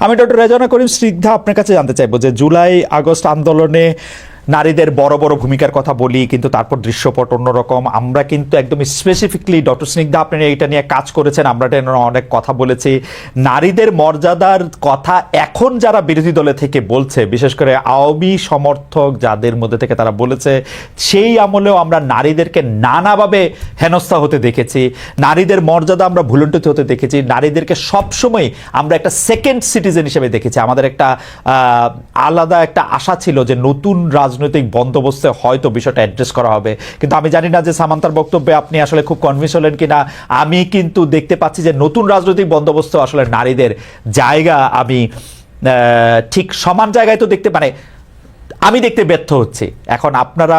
আমি ডক্টর রেজানা করিম স্নিগ্ধা আপনার কাছে জানতে চাইব যে জুলাই আগস্ট আন্দোলনে নারীদের বড় বড় ভূমিকার কথা বলি, কিন্তু তারপর দৃশ্যপট অন্যরকম। আমরা কিন্তু একদম স্পেসিফিকলি ডক্টর স্নিগ্ধা, আপনি এটা নিয়ে কাজ করেছেন, আমরা অনেক কথা বলেছি। নারীদের মর্যাদার কথা এখন যারা বিরোধী দলে থেকে বলছে, বিশেষ করে আওয়ামী সমর্থক যাদের মধ্যে থেকে তারা বলেছে, সেই আমলেও আমরা নারীদেরকে নানাভাবে হেনস্থা হতে দেখেছি। নারীদের মর্যাদা আমরা ভুলন্টিত হতে দেখেছি। নারীদেরকে সবসময় আমরা একটা সেকেন্ড সিটিজেন হিসেবে দেখেছি। আমাদের একটা আলাদা একটা আশা ছিল যে নতুন রাজনৈতিক বন্দোবস্তে হয়তো বিষয়টা অ্যাড্রেস করা হবে। কিন্তু আমি জানি না যে সামান্তার বক্তব্যে আপনি আসলে খুব কনভিন্স হলেন কিনা। আমি কিন্তু দেখতে পাচ্ছি যে নতুন রাজনৈতিক বন্দোবস্ত আসলে নারীদের জায়গা আমি ঠিক সমান জায়গায় তো দেখতে মানে আমি দেখতে ব্যর্থ হচ্ছি। এখন আপনারা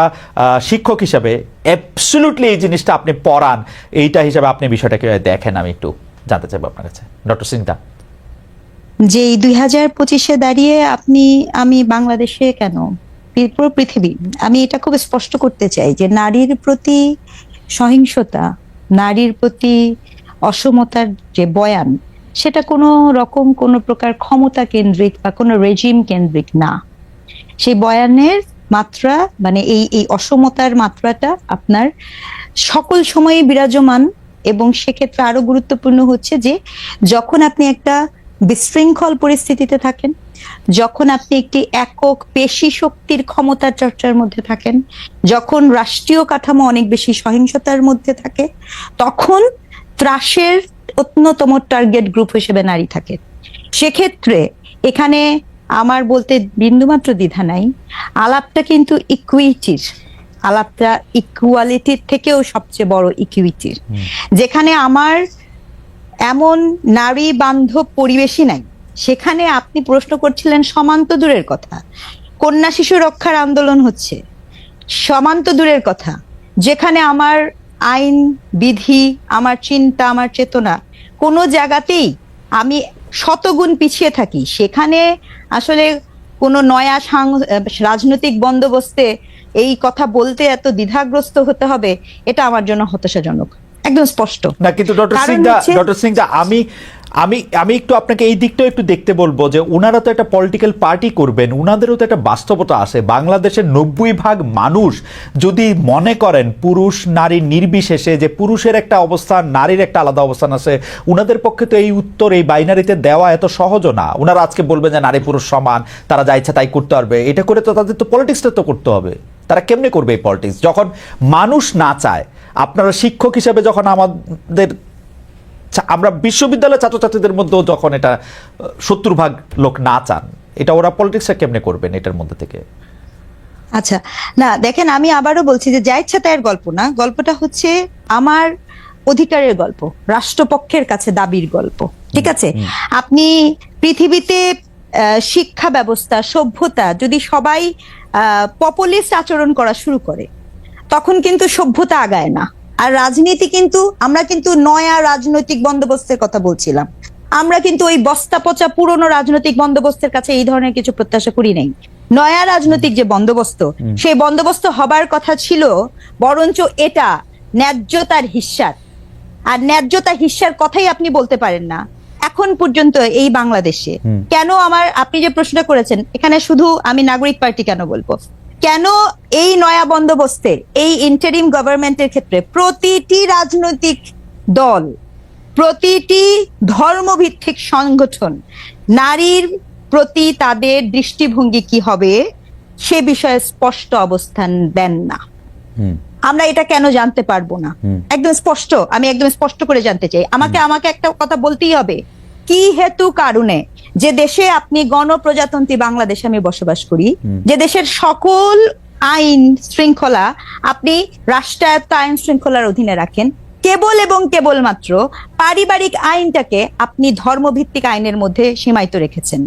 শিক্ষক হিসাবে অ্যাবসলুটলি এই জিনিসটা আপনি পড়ান। এইটা হিসাবে আপনি বিষয়টাকে দেখেন। আমি একটু জানতে চাইব আপনার কাছে। ডক্টর সিংদা যে দুই হাজার পঁচিশে দাঁড়িয়ে আপনি, আমি বাংলাদেশে কেন পুরো পৃথিবী। আমি এটা খুব স্পষ্ট করতে চাই যে নারীর প্রতি সহিংসতা, নারীর প্রতি অসমতার যে বয়ান, সেটা কোনো রকম কোনো প্রকার ক্ষমতা কেন্দ্রিক বা কোনো রেজিম কেন্দ্রিক না। সেই বয়ানের মাত্রা মানে এই এই অসমতার মাত্রাটা আপনার সকল সময়ে বিরাজমান এবং সেক্ষেত্রে আরও গুরুত্বপূর্ণ হচ্ছে যে যখন আপনি একটা বিশৃঙ্খল পরিস্থিতিতে থাকেন যখন আপনি একটি একক পেশি শক্তির ক্ষমতার চর্চার মধ্যে থাকেন যখন রাষ্ট্রীয় কাঠামো অনেক বেশি সহিংসতার মধ্যে থাকে তখন ত্রাসের অন্যতম টার্গেট গ্রুপ হিসেবে নারী থাকে। সেক্ষেত্রে এখানে আমার বলতে বিন্দুমাত্র দ্বিধা নাই। আলাপটা কিন্তু ইকুইটির আলাপটা ইকুয়ালিটির থেকেও সবচেয়ে বড় ইকুইটির যেখানে আমার এমন নারী বান্ধব পরিবেশই নাই। সেখানে আপনি প্রশ্ন করছিলেন সমান্ত দূরের কথা। কন্যা শিশু রক্ষার আন্দোলন হচ্ছে। সমান্ত দূরের কথা। যেখানে আমার আইন বিধি আমার চিন্তা আমার চেতনা কোনো জায়গাতেই আমি শতগুণ পিছিয়ে থাকি। সেখানে আসলে কোনো নয়া সাং- রাজনৈতিক বন্দোবস্তে এই কথা বলতে এত দ্বিধাগ্রস্ত হতে হবে এটা আমার জন্য হতাশাজনক। একদম স্পষ্ট। না কিন্তু ডক্টর হচ্ছে- ডক্টর সিংদা আমি আমি আমি একটু আপনাকে এই দিকটাও একটু দেখতে বলব যে ওনারা তো একটা পলিটিক্যাল পার্টি করবেন ওনাদেরও তো একটা বাস্তবতা আছে। বাংলাদেশের নব্বই ভাগ মানুষ যদি মনে করেন পুরুষ, নারী নির্বিশেষে যে পুরুষের একটা অবস্থান, নারীর একটা আলাদা অবস্থান আছে ওনাদের পক্ষে তো এই উত্তর এই বাইনারিতে দেওয়া এত সহজও না। ওনারা আজকে বলবেন যে নারী পুরুষ সমান, তারা যা ইচ্ছা তাই করতে পারবে। এটা করে তো তাদের তো পলিটিক্সটা তো করতে হবে। তারা কেমনে করবে এই পলিটিক্স যখন মানুষ না চায়, আপনারা শিক্ষক হিসেবে যখন আমাদের আমরা বিশ্ববিদ্যালয়ের ছাত্রছাত্রীদের মধ্যেও যখন এটা সত্তর ভাগ লোক না চান এটা ওরা পলিটিক্সটা কেমনে করবেন এটার মধ্যে থেকে? আচ্ছা না দেখেন আমি আবারও বলছি যে যা ইচ্ছা তাইয়ের গল্প না গল্পটা হচ্ছে আমার অধিকারের গল্প রাষ্ট্রপক্ষের কাছে দাবির গল্প ঠিক আছে? আপনি পৃথিবীতে শিক্ষা ব্যবস্থা সভ্যতা যদি সবাই পপুলিস্ট আচরণ করা শুরু করে তখন কিন্তু সভ্যতা আগায় না। আর রাজনীতি কিন্তু আমরা কিন্তু নয়া রাজনৈতিক বন্দোবস্তের কথা বলছিলাম। আমরা কিন্তু ওই বস্তা পচা পুরনো রাজনৈতিক বন্দোবস্তের কাছে এই ধরনের কিছু প্রত্যাশা করি নাই। নয়া রাজনৈতিক যে বন্দোবস্ত সেই বন্দোবস্ত হবার কথা ছিল বরঞ্চ এটা ন্যায্যতার হিস্যার আর ন্যায্যতা হিস্যার কথাই আপনি বলতে পারেন না। এখন পর্যন্ত এই বাংলাদেশে কেন আমার আপনি যে প্রশ্নটা করেছেন এখানে শুধু আমি নাগরিক পার্টি কেন বলব? কেন এই নয়া বন্দোবস্তে এই ইন্টারিম গভর্নমেন্টের ক্ষেত্রে প্রতিটি রাজনৈতিক দল প্রতিটি ধর্মভিত্তিক সংগঠন নারীর প্রতি তাদের দৃষ্টিভঙ্গি কি হবে সে বিষয়ে স্পষ্ট অবস্থান দেন না। আমরা এটা কেন জানতে পারব না? একদম স্পষ্ট আমি একদম স্পষ্ট করে জানতে চাই। আমাকে আমাকে একটা কথা বলতেই হবে। কি হেতু কারণে যে দেশে আপনি গণপ্রজাতন্ত্রী বাংলাদেশে আমি বসবাস করি যে দেশের সকল আইন শৃঙ্খলা আপনি রাষ্ট্রায়ত্ত আইন শৃঙ্খলার অধীনে রাখেন কেবল এবং কেবলমাত্র পারিবারিক আইনটাকে আপনি ধর্মভিত্তিক আইনের মধ্যে সীমায়িত রেখেছেন।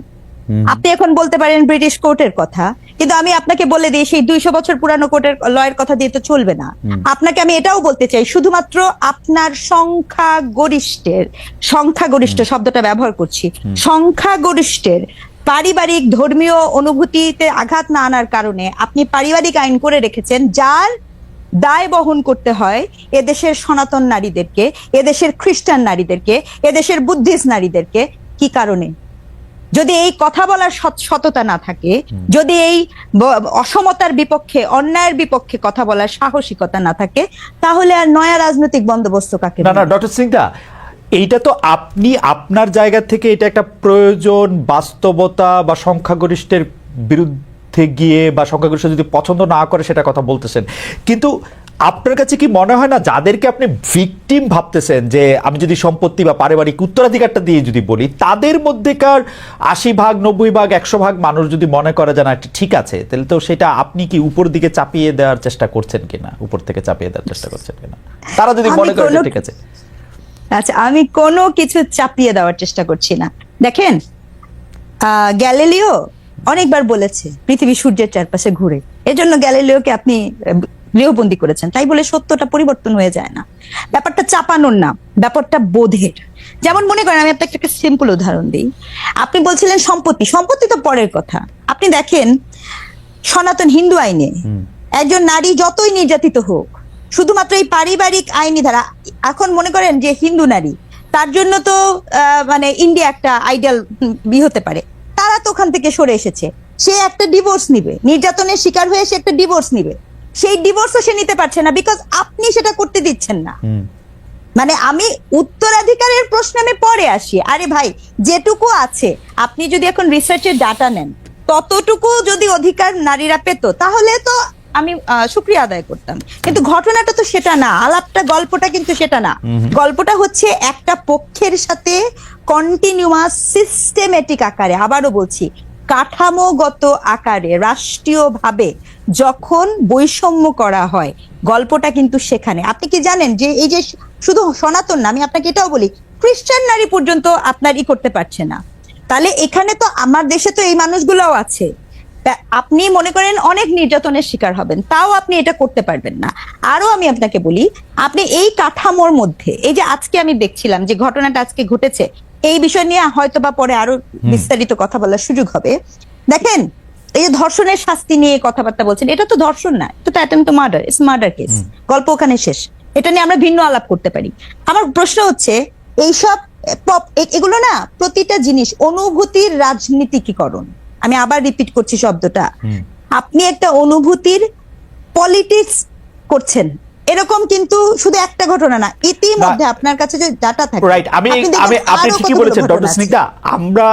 আপনি এখন বলতে পারেন ব্রিটিশ কোর্টের কথা কিন্তু আমি আপনাকে বলে দিই সেই দুইশো বছর পুরানো কোর্টের লয়ের কথা দিয়ে তো চলবে না। আপনাকে আমি এটাও বলতে চাই শুধুমাত্র আপনার সংখ্যা গরিষ্ঠের সংখ্যাগরিষ্ঠ শব্দটা ব্যবহার করছি সংখ্যাগরিষ্ঠের পারিবারিক ধর্মীয় অনুভূতিতে আঘাত না আনার কারণে আপনি পারিবারিক আইন করে রেখেছেন যার দায় বহন করতে হয় এদেশের সনাতন নারীদেরকে এদেশের খ্রিস্টান নারীদেরকে এদেশের বুদ্ধিস্ট নারীদেরকে। কি কারণে? যদি এই কথা বলার সততা না থাকে যদি এই অসমতার বিপক্ষে অন্যায়ের বিপক্ষে কথা বলার সাহসিকতা না থাকে তাহলে আর নয়া রাজনৈতিক বন্দোবস্ত কাকে না না? ডক্টর সিংদা এইটা তো আপনি আপনার জায়গা থেকে এটা একটা প্রয়োজন বাস্তবতা বা সংখ্যাগরিষ্ঠের বিরুদ্ধে গিয়ে বা সংখ্যাগরিষ্ঠ যদি পছন্দ না করে সেটা কথা বলতেছেন কিন্তু আপনার কাছে কি মনে হয় না যাদেরকে আপনি ভিকটিম ভাবতেছেন যে আমি যদি সম্পত্তি বা পারিবারিক উত্তরাধিকারটা দিয়ে যদি বলি তাদের মধ্যেকার আশি ভাগ নব্বই ভাগ একশো ভাগ মানুষ যদি মনে করে যে না ঠিক আছে তাহলে তো সেটা আপনি কি উপর দিকে চাপিয়ে দেওয়ার চেষ্টা করছেন কিনা? উপর থেকে চাপিয়ে দেওয়ার চেষ্টা করছেন কিনা? তারা যদি মনে করে ঠিক আছে। আচ্ছা আমি কোনো কিছু চাপিয়ে দেওয়ার চেষ্টা করছি না। দেখেন আহ, গ্যালিলিও অনেকবার বলেছে পৃথিবী সূর্যের চারপাশে ঘুরে। এজন্য গ্যালিলিওকে আপনি গৃহবন্দী করেছেন। তাই বলে সত্যটা পরিবর্তন হয়ে যায় না। ব্যাপারটা চাপানোর না ব্যাপারটা বোধের। যেমন মনে করেন আমি আপনাকে একটা সিম্পল উদাহরণ দিই। আপনি বলছিলেন সম্পত্তি সম্পত্তি তো পরের কথা। আপনি দেখেন সনাতন হিন্দু আইনে একজন নারী যতই নির্যাতিত হোক শুধুমাত্র এই পারিবারিক আইনি ধারা এখন মনে করেন যে হিন্দু নারী তার জন্য তো মানে ইন্ডিয়া একটা আইডিয়াল বি হতে পারে। তারা তো ওখান থেকে সরে এসেছে। সে একটা ডিভোর্স নিবে। নির্যাতনের শিকার হয়ে সে একটা ডিভোর্স নিবে। সেই ডিভোর্সও সে নিতে পারছে না বিকজ আপনি সেটা করতে দিচ্ছেন না। মানে আমি উত্তরাধিকারের প্রশ্ন আমি পরে আসি। আরে ভাই যেটুকু আছে আপনি যদি এখন রিসার্চের ডাটা নেন ততটুকু যদি অধিকার নারীরা পেত তাহলে তো আমি শুক্রিয়া আদায় করতাম। কিন্তু ঘটনাটা তো সেটা না আলাপটা গল্পটা কিন্তু সেটা না। গল্পটা হচ্ছে একটা পক্ষের সাথে কন্টিনিউয়াস সিস্টেমেটিক আকারে আবারও বলছি কাঠামোগত আকারে রাষ্ট্রীয়ভাবে যখন বৈষম্য করা হয় গল্পটা কিন্তু সেখানে। আপনি কি জানেন যে এই যে শুধু সনাতন না আমি আপনাকে এটাও বলি খ্রিস্টান নারী পর্যন্ত আপনার ই করতে পারছে না। তাহলে এখানে তো আমার দেশে তো এই মানুষগুলোও আছে। আপনি মনে করেন অনেক নির্যাতনের শিকার হবেন তাও আপনি এটা করতে পারবেন না। আরও আমি আপনাকে বলি আপনি এই কাঠামোর মধ্যে এই যে আজকে আমি দেখছিলাম যে ঘটনাটা আজকে ঘটেছে এই বিষয় নিয়ে হয়তো বা পরে আরও বিস্তারিত কথা বলার সুযোগ হবে। দেখেন এই যে ধর্ষণের শাস্তি নিয়ে কথাবার্তা বলছেন এটা তো ধর্ষণ না এটা তো attempt to murder it's murder case গল্প ওখানে শেষ। এটা নিয়ে আমরা ভিন্ন আলাপ করতে পারি। আমার প্রশ্ন হচ্ছে এইসব এগুলো না প্রতিটা জিনিস অনুভূতির রাজনীতিকীকরণ আমি আবার রিপিট করছি শব্দটা। আপনি একটা অনুভূতির পলিটিক্স করছেন এরকম কিন্তু শুধু একটা ঘটনা না ইতিমধ্যে আপনার কাছে যে ডাটা থাকে রাইট আমি আমি আপনি ঠিকই বলেছেন ডক্টর স্নিগ্ধা আমরা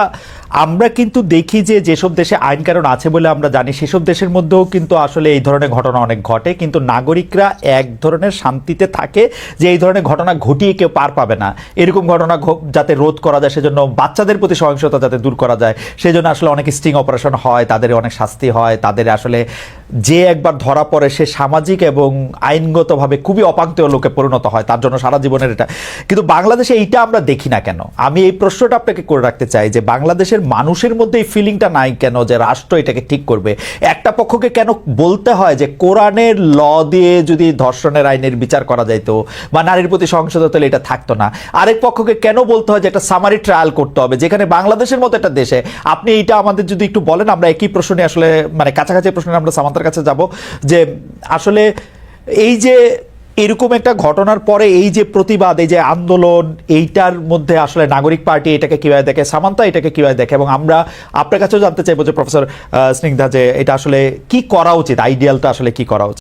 আমরা কিন্তু দেখি যে যেসব দেশে আইন কারণ আছে বলে আমরা জানি, সেসব দেশের মধ্যেও কিন্তু আসলে এই ধরনের ঘটনা অনেক ঘটে। কিন্তু নাগরিকরা এক ধরনের শান্তিতে থাকে যে এই ধরনের ঘটনা ঘটিয়ে কেউ পার পাবে না। এরকম ঘটনা যাতে রোধ করা যায়, সেজন্য বাচ্চাদের প্রতি সহিংসতা যাতে দূর করা যায়, সেজন্য আসলে অনেক স্টিং অপারেশন হয়, তাদের অনেক শাস্তি হয়, তাদের আসলে যে একবার ধরা পড়ে সে সামাজিক এবং আইনগতভাবে খুবই অপাঙ্ক্তেয় লোকে পরিণত হয়, তার জন্য সারা জীবনের এটা। কিন্তু বাংলাদেশে এইটা আমরা দেখি না কেন? আমি এই প্রশ্নটা আপনাকে করে রাখতে চাই যে বাংলাদেশের মানুষের মধ্যে এই ফিলিংটা নাই কেন যে রাষ্ট্র এটাকে ঠিক করবে? একটা পক্ষকে কেন বলতে হয় যে কোরআনের ল দিয়ে যদি ধর্ষণের আইনের বিচার করা যাইতো বা নারীর প্রতি সহিংসতা তাহলে এটা থাকতো না। আরেক পক্ষকে কেন বলতে হয় যে একটা সামারি ট্রায়াল করতে হবে, যেখানে বাংলাদেশের মতো একটা দেশে, আপনি এইটা আমাদের যদি একটু বলেন, আমরা একই প্রশ্নে আসলে মানে কাছাকাছি প্রশ্নে আমরা সামান্তার কাছে যাব যে আসলে এই যে এরকম একটা ঘটনার পরে এই যে প্রতিবাদ, এই যে আন্দোলন, এইটার মধ্যে আসলে নাগরিক পার্টি এটাকে কীভাবে দেখে, সামান্তা এটাকে কীভাবে দেখে এবং আমরা আপনার কাছেও জানতে চাইব যে প্রফেসর স্নিগ্ধা যে এটা আসলে কি করা উচিত আইডিয়ালটা আসলে কি করা উচিত?